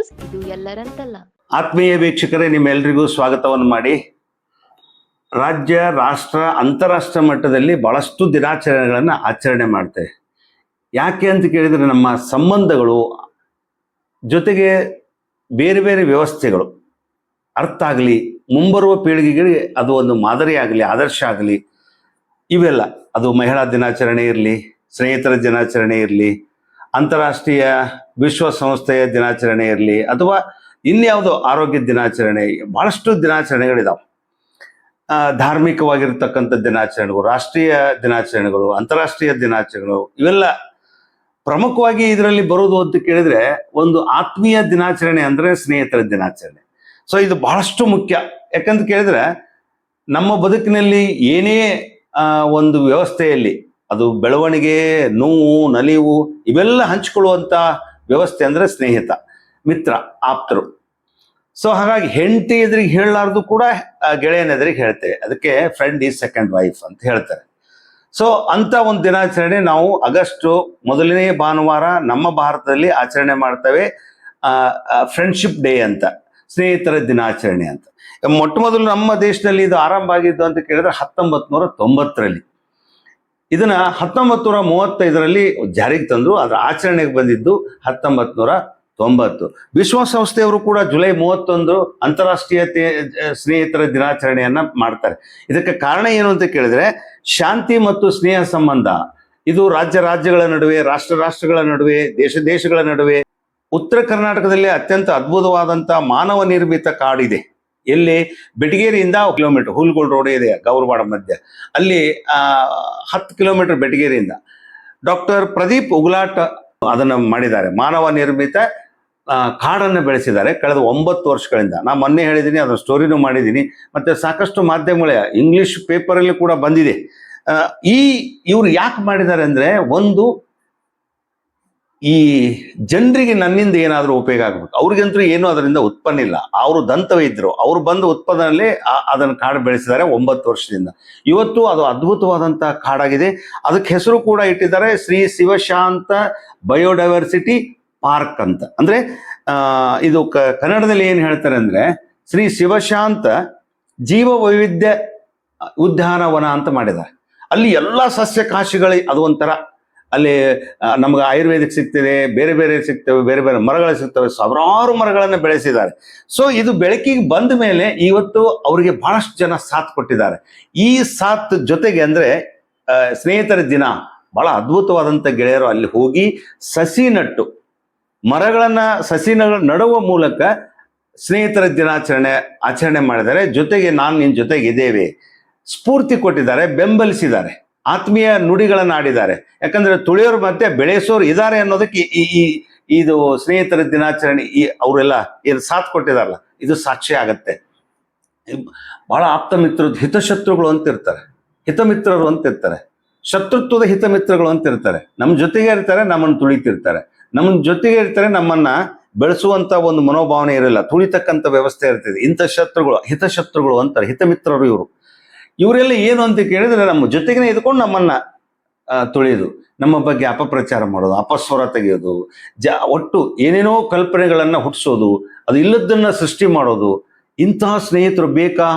News, ಇದು ಎಲ್ಲರಂತಲ್ಲ. ಆತ್ಮೀಯ ವೀಕ್ಷಕರೇ ನಿಮ್ಮೆಲ್ಲರಿಗೂ ಸ್ವಾಗತವನ್ನು ಮಾಡಿ. ರಾಜ್ಯ, ರಾಷ್ಟ್ರ ಅಂತಾರಾಷ್ಟ್ರ ಮಟ್ಟದಲ್ಲಿ ಬಹಳಷ್ಟು ದಿನಾಚರಣೆಗಳನ್ನು ಆಚರಣೆ ಮಾಡ್ತೇವೆ. ಯಾಕೆ ಅಂತ ಕೇಳಿದರೆ, ನಮ್ಮ ಸಂಬಂಧಗಳು ಜೊತೆಗೆ ಬೇರೆ ಬೇರೆ ವ್ಯವಸ್ಥೆಗಳು. ಅರ್ಥ ಆಗಲಿ, ಮುಂಬರುವ ಪೀಳಿಗೆಗಳಿಗೆ ಅದು ಒಂದು ಮಾದರಿ ಆಗಲಿ, ಆದರ್ಶ ಆಗಲಿ, ಇವೆಲ್ಲ. ಅದು ಮಹಿಳಾ ದಿನಾಚರಣೆ ಇರಲಿ, ಸ್ನೇಹಿತರ ದಿನಾಚರಣೆ ಇರಲಿ ಅಂತಾರಾಷ್ಟ್ರೀಯ ವಿಶ್ವಸಂಸ್ಥೆಯ ದಿನಾಚರಣೆ ಇರಲಿ ಅಥವಾ ಇನ್ಯಾವುದೋ ಆರೋಗ್ಯ ದಿನಾಚರಣೆ, ಬಹಳಷ್ಟು ದಿನಾಚರಣೆಗಳಿದಾವೆ. ಧಾರ್ಮಿಕವಾಗಿರ್ತಕ್ಕಂಥ ದಿನಾಚರಣೆಗಳು, ರಾಷ್ಟ್ರೀಯ ದಿನಾಚರಣೆಗಳು, ಅಂತಾರಾಷ್ಟ್ರೀಯ ದಿನಾಚರಣೆಗಳು, ಇವೆಲ್ಲ ಪ್ರಮುಖವಾಗಿ ಇದರಲ್ಲಿ ಬರೋದು ಅಂತ ಕೇಳಿದ್ರೆ ಒಂದು ಆತ್ಮೀಯ ದಿನಾಚರಣೆ ಅಂದ್ರೆ ಸ್ನೇಹಿತರ ದಿನಾಚರಣೆ. ಸೊ ಇದು ಬಹಳಷ್ಟು ಮುಖ್ಯ. ಯಾಕಂತ ಕೇಳಿದ್ರೆ ನಮ್ಮ ಬದುಕಿನಲ್ಲಿ ಏನೇ ಒಂದು ವ್ಯವಸ್ಥೆಯಲ್ಲಿ ಅದು ಬೆಳವಣಿಗೆ, ನೋವು, ನಲಿವು ಇವೆಲ್ಲ ಹಂಚಿಕೊಳ್ಳುವಂತ ವ್ಯವಸ್ಥೆ ಅಂದ್ರೆ ಸ್ನೇಹಿತ, ಮಿತ್ರ, ಆಪ್ತರು. ಸೊ ಹಾಗಾಗಿ ಹೆಂಡತಿ ಎದುರಿಗೆ ಹೇಳಲಾರ್ದು ಕೂಡ ಗೆಳೆಯನ ಎದುರಿಗೆ ಹೇಳ್ತೇವೆ. ಅದಕ್ಕೆ ಫ್ರೆಂಡ್ ಈಸ್ ಸೆಕೆಂಡ್ ವೈಫ್ ಅಂತ ಹೇಳ್ತಾರೆ. ಸೊ ಅಂತ ಒಂದು ದಿನಾಚರಣೆ ನಾವು ಆಗಸ್ಟ್ ಮೊದಲನೇ ಭಾನುವಾರ ನಮ್ಮ ಭಾರತದಲ್ಲಿ ಆಚರಣೆ ಮಾಡ್ತೇವೆ. ಫ್ರೆಂಡ್ಶಿಪ್ ಡೇ ಅಂತ, ಸ್ನೇಹಿತರ ದಿನಾಚರಣೆ ಅಂತ. ಮೊಟ್ಟ ಮೊದಲು ನಮ್ಮ ದೇಶದಲ್ಲಿ ಇದು ಆರಂಭ ಆಗಿದ್ದು ಅಂತ ಕೇಳಿದ್ರೆ ಹತ್ತೊಂಬತ್ತು ನೂರ ತೊಂಬತ್ತರಲ್ಲಿ. ಇದನ್ನ ಹತ್ತೊಂಬತ್ ನೂರ ಮೂವತ್ತೈದರಲ್ಲಿ ಜಾರಿಗೆ ತಂದ್ರು ಅದರ ಆಚರಣೆಗೆ ಬಂದಿದ್ದು ಹತ್ತೊಂಬತ್ ನೂರ ತೊಂಬತ್ತು. ವಿಶ್ವಸಂಸ್ಥೆಯವರು ಕೂಡ ಜುಲೈ ಮೂವತ್ತೊಂದು ಅಂತಾರಾಷ್ಟ್ರೀಯ ಸ್ನೇಹಿತರ ದಿನಾಚರಣೆಯನ್ನ ಮಾಡ್ತಾರೆ. ಇದಕ್ಕೆ ಕಾರಣ ಏನು ಅಂತ ಕೇಳಿದ್ರೆ ಶಾಂತಿ ಮತ್ತು ಸ್ನೇಹ ಸಂಬಂಧ. ಇದು ರಾಜ್ಯ ರಾಜ್ಯಗಳ ನಡುವೆ, ರಾಷ್ಟ್ರ ರಾಷ್ಟ್ರಗಳ ನಡುವೆ, ದೇಶ ದೇಶಗಳ ನಡುವೆ ಉತ್ತರ ಕರ್ನಾಟಕದಲ್ಲಿ ಅತ್ಯಂತ ಅದ್ಭುತವಾದಂತಹ ಮಾನವ ನಿರ್ಮಿತ ಕಾಡಿದೆ. ಎಲ್ಲಿ? ಬೆಟಗೇರಿಯಿಂದ ಕಿಲೋಮೀಟರ್ ಹುಲ್ಗೋಡ್ ರೋಡ್ ಇದೆ, ಗೌರವಾಡ ಮಧ್ಯ. ಅಲ್ಲಿ ಹತ್ತು ಕಿಲೋಮೀಟರ್ ಬೆಟಗೇರಿಯಿಂದ. ಡಾಕ್ಟರ್ ಪ್ರದೀಪ್ ಉಗುಲಾಟ್ ಅದನ್ನು ಮಾಡಿದ್ದಾರೆ. ಮಾನವ ನಿರ್ಮಿತ ಕಾಡನ್ನು ಬೆಳೆಸಿದ್ದಾರೆ ಕಳೆದ ಒಂಬತ್ತು ವರ್ಷಗಳಿಂದ. ನಾನು ಮೊನ್ನೆ ಹೇಳಿದ್ದೀನಿ ಅದರ ಸ್ಟೋರಿನೂ ಮಾಡಿದ್ದೀನಿ ಮತ್ತು ಸಾಕಷ್ಟು ಮಾಧ್ಯಮಗಳ ಇಂಗ್ಲಿಷ್ ಪೇಪರಲ್ಲಿ ಕೂಡ ಬಂದಿದೆ. ಈ ಇವರು ಯಾಕೆ ಮಾಡಿದ್ದಾರೆ ಅಂದರೆ, ಒಂದು ಈ ಜನರಿಗೆ ನನ್ನಿಂದ ಏನಾದರೂ ಉಪಯೋಗ ಆಗ್ಬೇಕು. ಅವ್ರಿಗಂತೂ ಏನು ಅದರಿಂದ ಉತ್ಪನ್ನ ಇಲ್ಲ. ಅವರು ದಂತವೈದ್ಯರು ಅವ್ರು ಬಂದ ಉತ್ಪನ್ನದಲ್ಲಿ ಅದನ್ನು ಕಾಡು ಬೆಳೆಸಿದ್ದಾರೆ ಒಂಬತ್ತು ವರ್ಷದಿಂದ. ಇವತ್ತು ಅದು ಅದ್ಭುತವಾದಂತಹ ಕಾಡಾಗಿದೆ. ಅದಕ್ಕೆ ಹೆಸರು ಕೂಡ ಇಟ್ಟಿದ್ದಾರೆ ಶ್ರೀ ಶಿವಶಾಂತ ಬಯೋಡೈವರ್ಸಿಟಿ ಪಾರ್ಕ್ ಅಂತ. ಅಂದ್ರೆ ಇದು ಕನ್ನಡದಲ್ಲಿ ಏನು ಹೇಳ್ತಾರೆ ಅಂದ್ರೆ, ಶ್ರೀ ಶಿವಶಾಂತ ಜೀವ ವೈವಿಧ್ಯ ಉದ್ಯಾನವನ ಅಂತ ಮಾಡಿದ್ದಾರೆ. ಅಲ್ಲಿ ಎಲ್ಲ ಸಸ್ಯಕಾಶಿಗಳು ಅದು ಒಂಥರ ಅಲ್ಲಿ ನಮ್ಗೆ ಆಯುರ್ವೇದಿಕ್ ಸಿಗ್ತಿದೆ, ಬೇರೆ ಬೇರೆ ಸಿಗ್ತವೆ, ಬೇರೆ ಬೇರೆ ಮರಗಳು ಸಿಗ್ತವೆ, ಸಾವಿರಾರು ಮರಗಳನ್ನು ಬೆಳೆಸಿದ್ದಾರೆ. ಸೊ ಇದು ಬೆಳಕಿಗೆ ಬಂದ ಮೇಲೆ ಇವತ್ತು ಅವರಿಗೆ ಬಹಳಷ್ಟು ಜನ ಸಾಥ್ ಕೊಟ್ಟಿದ್ದಾರೆ. ಈ ಸಾಥ್ ಜೊತೆಗೆ ಅಂದ್ರೆ ಸ್ನೇಹಿತರ ದಿನ. ಬಹಳ ಅದ್ಭುತವಾದಂಥ ಗೆಳೆಯರು ಅಲ್ಲಿ ಹೋಗಿ ಸಸಿ ನಟ್ಟು. ಮರಗಳನ್ನು ಸಸಿ ನಡುವ ಮೂಲಕ ಸ್ನೇಹಿತರ ದಿನಾಚರಣೆ, ಆಚರಣೆ ಮಾಡಿದ್ದಾರೆ. ಜೊತೆಗೆ ನಾನು ನಿನ್ನ ಜೊತೆಗೆ ಇದ್ದೇವೆ ಸ್ಫೂರ್ತಿ ಕೊಟ್ಟಿದ್ದಾರೆ, ಬೆಂಬಲಿಸಿದ್ದಾರೆ. ಆತ್ಮೀಯ ನುಡಿಗಳನ್ನು ಆಡಿದ್ದಾರೆ ಯಾಕಂದ್ರೆ ತುಳಿಯೋರು ಮತ್ತೆ ಬೆಳೆಸೋರು ಇದ್ದಾರೆ ಅನ್ನೋದಕ್ಕೆ ಈ ಈ ಇದು ಸ್ನೇಹಿತರ ದಿನಾಚರಣೆ ಈ ಅವರೆಲ್ಲ ಏನು ಸಾಥ್ ಕೊಟ್ಟಿದಾರಲ್ಲ, ಇದು ಸಾಕ್ಷಿ ಆಗತ್ತೆ. ಬಹಳ ಆಪ್ತ ಮಿತ್ರರು, ಹಿತಶತ್ರುಗಳು ಅಂತ ಇರ್ತಾರೆ ಹಿತಮಿತ್ರರು ಅಂತ ಇರ್ತಾರೆ ಶತ್ರುತ್ವದ ಹಿತಮಿತ್ರಗಳು ಅಂತ ಇರ್ತಾರೆ ನಮ್ಮ ಜೊತೆಗೆ ಇರ್ತಾರೆ, ನಮ್ಮನ್ನು ತುಳಿತಿರ್ತಾರೆ. ನಮ್ಮ ಜೊತೆಗೆ ಇರ್ತಾರೆ, ನಮ್ಮನ್ನ ಬೆಳೆಸುವಂತ ಒಂದು ಮನೋಭಾವನೆ ಇರಲ್ಲ. ತುಳಿತಕ್ಕಂಥ ವ್ಯವಸ್ಥೆ ಇರ್ತದೆ. ಇಂಥ ಶತ್ರುಗಳು, ಹಿತಶತ್ರುಗಳು ಅಂತಾರೆ. ಹಿತಮಿತ್ರರು ಇವರು. ಇವರೆಲ್ಲ ಏನು ಅಂತ ಕೇಳಿದ್ರೆ ನಮ್ಮ ಜೊತೆಗೇ ಇದ್ಕೊಂಡು ನಮ್ಮನ್ನ ತೊಳೆಯೋದು. ನಮ್ಮ ಬಗ್ಗೆ ಅಪಪ್ರಚಾರ ಮಾಡೋದು, ಅಪಸ್ವರ ತೆಗೆಯೋದು, ಜ, ಒಟ್ಟು ಏನೇನೋ ಕಲ್ಪನೆಗಳನ್ನು ಹುಟ್ಟಿಸೋದು, ಅದು ಇಲ್ಲದನ್ನ ಸೃಷ್ಟಿ ಮಾಡೋದು ಇಂತಹ ಸ್ನೇಹಿತರು ಬೇಕಾ?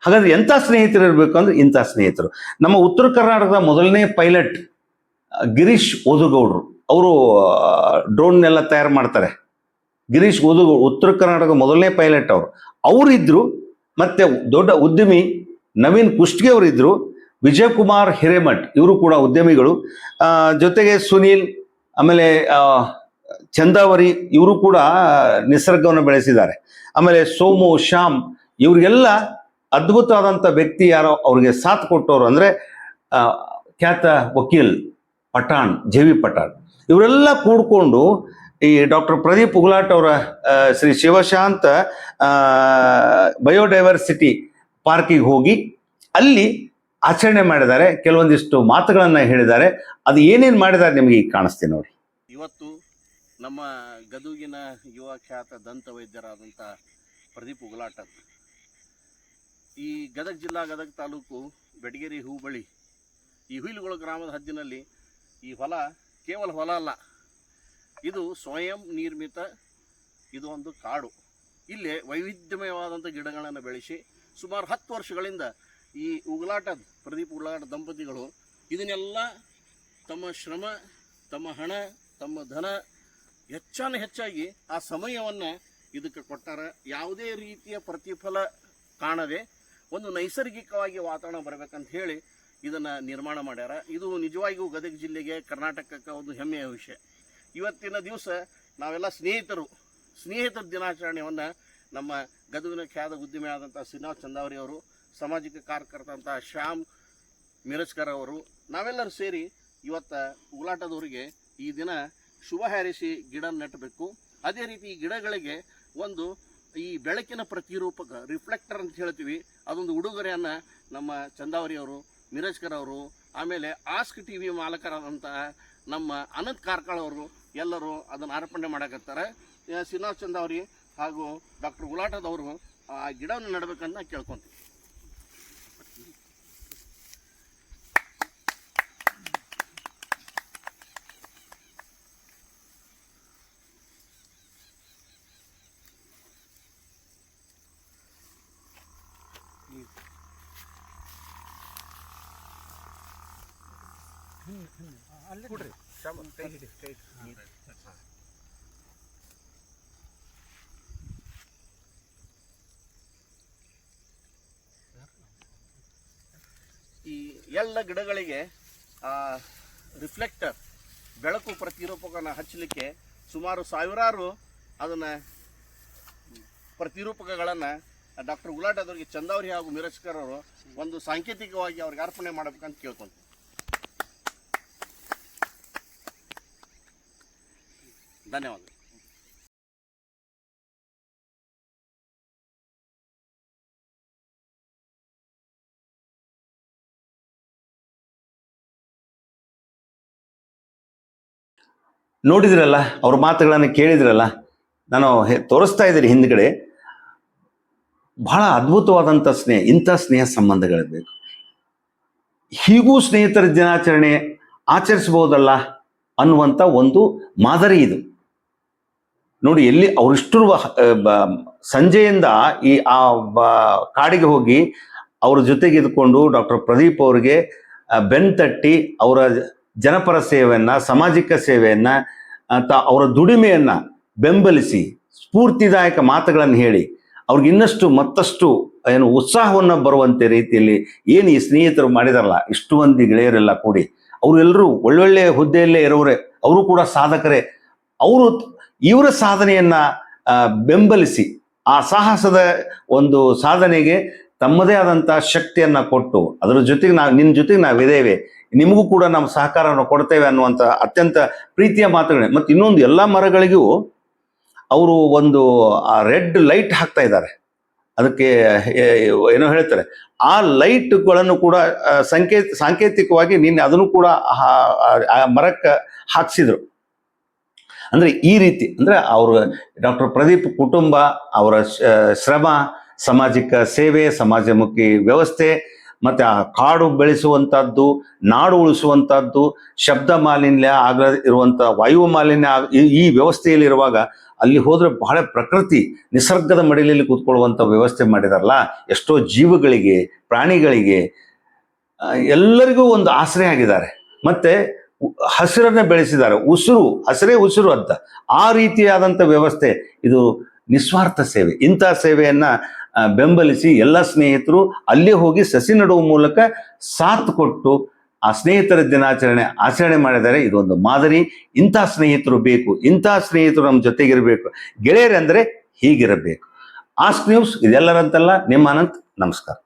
ಹಾಗಾದ್ರೆ ಎಂಥ ಸ್ನೇಹಿತರು ಇರಬೇಕು ಅಂದ್ರೆ ಇಂಥ ಸ್ನೇಹಿತರು. ನಮ್ಮ ಉತ್ತರ ಕರ್ನಾಟಕದ ಮೊದಲನೇ ಪೈಲಟ್ ಗಿರೀಶ್ ಓದುಗೌಡರು. ಅವರು ಡ್ರೋನ್ನೆಲ್ಲ ತಯಾರು ಮಾಡ್ತಾರೆ. ಗಿರೀಶ್ ಓದುಗೌಡ ಉತ್ತರ ಕರ್ನಾಟಕದ ಮೊದಲನೇ ಪೈಲಟ್ ಅವರು. ಅವರಿದ್ರು ಮತ್ತೆ ದೊಡ್ಡ ಉದ್ಯಮಿ ನವೀನ್ ಕುಷ್ಟಗಿ ವಿಜಯ್ ಕುಮಾರ್ ಹಿರೇಮಠ್, ಇವರು ಕೂಡ ಉದ್ಯಮಿಗಳು. ಜೊತೆಗೆ ಸುನೀಲ್, ಆಮೇಲೆ ಚಂದಾವರಿ, ಇವರು ಕೂಡ ನಿಸರ್ಗವನ್ನು ಬೆಳೆಸಿದ್ದಾರೆ. ಆಮೇಲೆ ಸೋಮು, ಶ್ಯಾಮ್, ಇವರಿಗೆಲ್ಲ ಅದ್ಭುತವಾದಂಥ ವ್ಯಕ್ತಿ ಯಾರೋ ಅವ್ರಿಗೆ ಸಾಥ್ ಕೊಟ್ಟವರು ಅಂದರೆ ಖ್ಯಾತ ವಕೀಲ್ ಪಠಾಣ್, ಜೆ ವಿ ಪಠಾಣ್. ಇವರೆಲ್ಲ ಕೂಡ್ಕೊಂಡು ಈ ಡಾಕ್ಟರ್ ಪ್ರದೀಪ್ ಹುಗ್ಲಾಟ್ ಅವರ ಶ್ರೀ ಶಿವಶಾಂತ ಬಯೋಡೈವರ್ಸಿಟಿ ಪಾರ್ಕಿಗೆ ಹೋಗಿ ಅಲ್ಲಿ ಆಚರಣೆ ಮಾಡಿದ್ದಾರೆ. ಕೆಲವೊಂದಿಷ್ಟು ಮಾತುಗಳನ್ನು ಹೇಳಿದ್ದಾರೆ. ಅದು ಏನೇನು ಮಾಡಿದ್ದಾರೆ ನಿಮಗೆ ಈಗ ಕಾಣಿಸ್ತೀನಿ ನೋಡಿ. ಇವತ್ತು ನಮ್ಮ ಗದುಗಿನ ಯುವ ಖ್ಯಾತ ದಂತ ವೈದ್ಯರಾದಂಥ ಪ್ರದೀಪ್ ಉಗಲಾಟ. ಈ ಗದಗ ಜಿಲ್ಲಾ ಗದಗ ತಾಲೂಕು ಬೆಡಗೇರಿ ಹೂಬಳಿ ಈ ಹುಯಿಲುಗಳು ಗ್ರಾಮದ ಹದ್ದಿನಲ್ಲಿ ಈ ಹೊಲ ಕೇವಲ ಹೊಲ ಅಲ್ಲ. ಇದು ಸ್ವಯಂ ನಿರ್ಮಿತ ಇದು ಒಂದು ಕಾಡು. ಇಲ್ಲಿ ವೈವಿಧ್ಯಮಯವಾದಂಥ ಗಿಡಗಳನ್ನು ಬೆಳೆಸಿ ಸುಮಾರು ಹತ್ತು ವರ್ಷಗಳಿಂದ ಈ ಉಗುಲಾಟದ ಪ್ರದೀಪ್ ಉಗುಲಾಟ ದಂಪತಿಗಳು ಇದನ್ನೆಲ್ಲ ತಮ್ಮ ಶ್ರಮ, ತಮ್ಮ ಹಣ, ತಮ್ಮ ಧನ ಹೆಚ್ಚಾನು ಹೆಚ್ಚಾಗಿ ಆ ಸಮಯವನ್ನು ಇದಕ್ಕೆ ಕೊಟ್ಟಾರ. ಯಾವುದೇ ರೀತಿಯ ಪ್ರತಿಫಲ ಕಾಣದೆ ಒಂದು ನೈಸರ್ಗಿಕವಾಗಿ ವಾತಾವರಣ ಬರಬೇಕಂತ ಹೇಳಿ ಇದನ್ನು ನಿರ್ಮಾಣ ಮಾಡ್ಯಾರ. ಇದು ನಿಜವಾಗಿಯೂ ಗದಗ ಜಿಲ್ಲೆಗೆ, ಕರ್ನಾಟಕಕ್ಕೆ ಒಂದು ಹೆಮ್ಮೆಯ ವಿಷಯ. ಇವತ್ತಿನ ದಿವಸ ನಾವೆಲ್ಲ ಸ್ನೇಹಿತರು, ಸ್ನೇಹಿತರ ದಿನಾಚರಣೆಯನ್ನು ನಮ್ಮ ಗದುವಿನ ಖ್ಯಾತ ಉದ್ಯಮಿ ಆದಂಥ ಶ್ರೀನಾಥ್ ಚಂದಾವರಿ ಅವರು ಸಾಮಾಜಿಕ ಕಾರ್ಯಕರ್ತ ಶ್ಯಾಮ್ ಮಿರಜ್ಕರ್ ಅವರು ನಾವೆಲ್ಲರೂ ಸೇರಿ ಇವತ್ತು ಉಗುಲಾಟದವರಿಗೆ ಈ ದಿನ ಶುಭ ಹಾರೈಸಿ ಗಿಡ ನೆಟ್ಟಬೇಕು. ಅದೇ ರೀತಿ ಈ ಗಿಡಗಳಿಗೆ ಒಂದು ಈ ಬೆಳಕಿನ ಪ್ರತಿರೂಪಕ ರಿಫ್ಲೆಕ್ಟರ್ ಅಂತ ಹೇಳ್ತೀವಿ. ಅದೊಂದು ಉಡುಗೊರೆಯನ್ನು ನಮ್ಮ ಚಂದಾವರಿ ಅವರು ಮಿರಜ್ಕರ್ ಅವರು ಆಮೇಲೆ ಆಸ್ಕ್ ಟಿ ವಿ ಮಾಲಕರಾದಂತಹ ನಮ್ಮ ಅನಂತ್ ಕಾರ್ಕಳವರು ಎಲ್ಲರೂ ಅದನ್ನು ಅರ್ಪಣೆ ಮಾಡಕತ್ತಾರೆ. ಆ, ಶ್ರೀನಿವಾಸ್ ಚಂದಾವರಿ ಹಾಗೂ ಡಾಕ್ಟರ್ ಗುಲಾಟದವರು ಆ ಗಿಡವನ್ನು ನೆಡಬೇಕಂತ ಕೇಳ್ಕೊಂತೀವಿ. ಈ ಎಲ್ಲ ಗಿಡಗಳಿಗೆ ರಿಫ್ಲೆಕ್ಟರ್ ಬೆಳಕು ಪ್ರತಿರೂಪಕನ ಹಚ್ಚಲಿಕ್ಕೆ ಸುಮಾರು ಸಾವಿರಾರು ಅದನ್ನು ಪ್ರತಿರೂಪಕಗಳನ್ನು ಡಾಕ್ಟರ್ ಗುಲಾಟದವರಿಗೆ ಚಂದಾವರಿ ಹಾಗೂ ಮಿರಜ್ಕರ್ ಅವರು ಒಂದು ಸಾಂಕೇತಿಕವಾಗಿ ಅವ್ರಿಗೆ ಅರ್ಪಣೆ ಮಾಡಬೇಕಂತ ಕೇಳ್ಕೊಂತೀವಿ. ಧನ್ಯವಾದ ನೋಡಿದ್ರಲ್ಲ, ಅವ್ರ ಮಾತುಗಳನ್ನು ಕೇಳಿದ್ರಲ್ಲ, ನಾನು ತೋರಿಸ್ತಾ ಇದ್ದೀನಿ ಹಿಂದ್ಗಡೆ. ಬಹಳ ಅದ್ಭುತವಾದಂಥ ಸ್ನೇಹ, ಇಂಥ ಸ್ನೇಹ ಸಂಬಂಧಗಳಿರಬೇಕು ಹೀಗೂ ಸ್ನೇಹಿತರ ದಿನಾಚರಣೆ ಆಚರಿಸಬಹುದಲ್ಲ ಅನ್ನುವಂಥ ಒಂದು ಮಾದರಿ ಇದು. ನೋಡಿ, ಎಲ್ಲಿ ಅವರಿಷ್ಟು ಸಂಜೆಯಿಂದ ಈ, ಆ ಕಾಡಿಗೆ ಹೋಗಿ ಅವ್ರ ಜೊತೆಗೆ ಇದ್ಕೊಂಡು ಡಾಕ್ಟರ್ ಪ್ರದೀಪ್ ಅವರಿಗೆ ಬೆನ್ ತಟ್ಟಿ ಅವರ ಜನಪರ ಸೇವೆಯನ್ನ, ಸಾಮಾಜಿಕ ಸೇವೆಯನ್ನ, ಅಂತ ಅವರ ದುಡಿಮೆಯನ್ನ ಬೆಂಬಲಿಸಿ ಸ್ಫೂರ್ತಿದಾಯಕ ಮಾತುಗಳನ್ನು ಹೇಳಿ ಅವ್ರಿಗೆ ಇನ್ನಷ್ಟು ಮತ್ತಷ್ಟು ಏನು ಉತ್ಸಾಹವನ್ನು ಬರುವಂತೆ ರೀತಿಯಲ್ಲಿ ಏನು ಈ ಸ್ನೇಹಿತರು ಮಾಡಿದಾರಲ್ಲ, ಇಷ್ಟು ಮಂದಿ ಗೆಳೆಯರೆಲ್ಲ ಕೂಡಿ ಅವರೆಲ್ಲರೂ ಒಳ್ಳೊಳ್ಳೆಯ ಹುದ್ದೆಯಲ್ಲೇ ಇರೋರೆ ಅವರು ಕೂಡ ಸಾಧಕರೇ. ಅವರು ಇವರ ಸಾಧನೆಯನ್ನ ಬೆಂಬಲಿಸಿ ಆ ಸಾಹಸದ ಒಂದು ಸಾಧನೆಗೆ ತಮ್ಮದೇ ಆದಂಥ ಶಕ್ತಿಯನ್ನ ಕೊಟ್ಟು ಅದರ ಜೊತೆಗೆ ನಾವು ನಿನ್ನ ಜೊತೆಗೆ ನಾವಿದ್ದೇವೆ ನಿಮಗೂ ಕೂಡ ನಾವು ಸಹಕಾರವನ್ನು ಕೊಡ್ತೇವೆ ಅನ್ನುವಂಥ ಅತ್ಯಂತ ಪ್ರೀತಿಯ ಮಾತುಗಳೇ. ಮತ್ತು ಇನ್ನೊಂದು ಎಲ್ಲ ಮರಗಳಿಗೂ ಅವರು ಒಂದು, ಆ ರೆಡ್ ಲೈಟ್ ಹಾಕ್ತಾ ಇದ್ದಾರೆ. ಅದಕ್ಕೆ ಏನೋ ಹೇಳ್ತಾರೆ, ಆ ಲೈಟ್ಗಳನ್ನು ಕೂಡ ಸಂಕೇತ ಸಾಂಕೇತಿಕವಾಗಿ ನಿನ್ನೆ ಅದನ್ನು ಕೂಡ ಆ- ಮರಕ್ಕೆ ಹಾಕ್ಸಿದ್ರು. ಅಂದ್ರೆ ಈ ರೀತಿ, ಅಂದ್ರೆ ಅವರು ಡಾಕ್ಟರ್ ಪ್ರದೀಪ್ ಕುಟುಂಬ ಅವರ ಶ್ರಮ, ಸಾಮಾಜಿಕ ಸೇವೆ, ಸಮಾಜಮುಖಿ ವ್ಯವಸ್ಥೆ ಮತ್ತೆ ಆ ಕಾಡು ಬೆಳೆಸುವಂಥದ್ದು ನಾಡು ಉಳಿಸುವಂಥದ್ದು ಶಬ್ದ ಮಾಲಿನ್ಯ ಆಗ ಇರುವಂಥ ವಾಯು ಮಾಲಿನ್ಯ ಈ- ವ್ಯವಸ್ಥೆಯಲ್ಲಿರುವಾಗ ಅಲ್ಲಿ ಹೋದರೆ ಬಹಳ ಪ್ರಕೃತಿ ನಿಸರ್ಗದ ಮಡಿಲಲ್ಲಿ ಕೂತ್ಕೊಳ್ಳುವಂತ ವ್ಯವಸ್ಥೆ ಮಾಡಿದಾರಲ್ಲ, ಎಷ್ಟೋ ಜೀವಗಳಿಗೆ, ಪ್ರಾಣಿಗಳಿಗೆ ಎಲ್ಲರಿಗೂ ಒಂದು ಆಸರೆ ಆಗಿದ್ದಾರೆ. ಮತ್ತೆ ಹಸಿರನ್ನು ಬೆಳೆಸಿದ್ದಾರೆ. ಉಸಿರು, ಹಸಿರೇ ಉಸಿರು ಅಂತ. ಆ ರೀತಿಯಾದಂಥ ವ್ಯವಸ್ಥೆ, ಇದು ನಿಸ್ವಾರ್ಥ ಸೇವೆ. ಇಂಥ ಸೇವೆಯನ್ನ ಬೆಂಬಲಿಸಿ ಎಲ್ಲ ಸ್ನೇಹಿತರು ಅಲ್ಲೇ ಹೋಗಿ ಸಸಿ ನೆಡುವ ಮೂಲಕ ಸಾಥ್ ಕೊಟ್ಟು ಆ ಸ್ನೇಹಿತರ ದಿನಾಚರಣೆ ಆಚರಣೆ ಮಾಡಿದರೆ ಇದೊಂದು ಮಾದರಿ. ಇಂಥ ಸ್ನೇಹಿತರು ಬೇಕು, ಇಂಥ ಸ್ನೇಹಿತರು ನಮ್ಮ ಜೊತೆಗಿರಬೇಕು. ಗೆಳೆಯರೆಂದರೆ ಹೀಗಿರಬೇಕು. ಆಸ್ಕ್ ನ್ಯೂಸ್ ಇದೆಲ್ಲರಂತಲ್ಲ, ನಿಮ್ಮ ಅನಂತ್, ನಮಸ್ಕಾರ.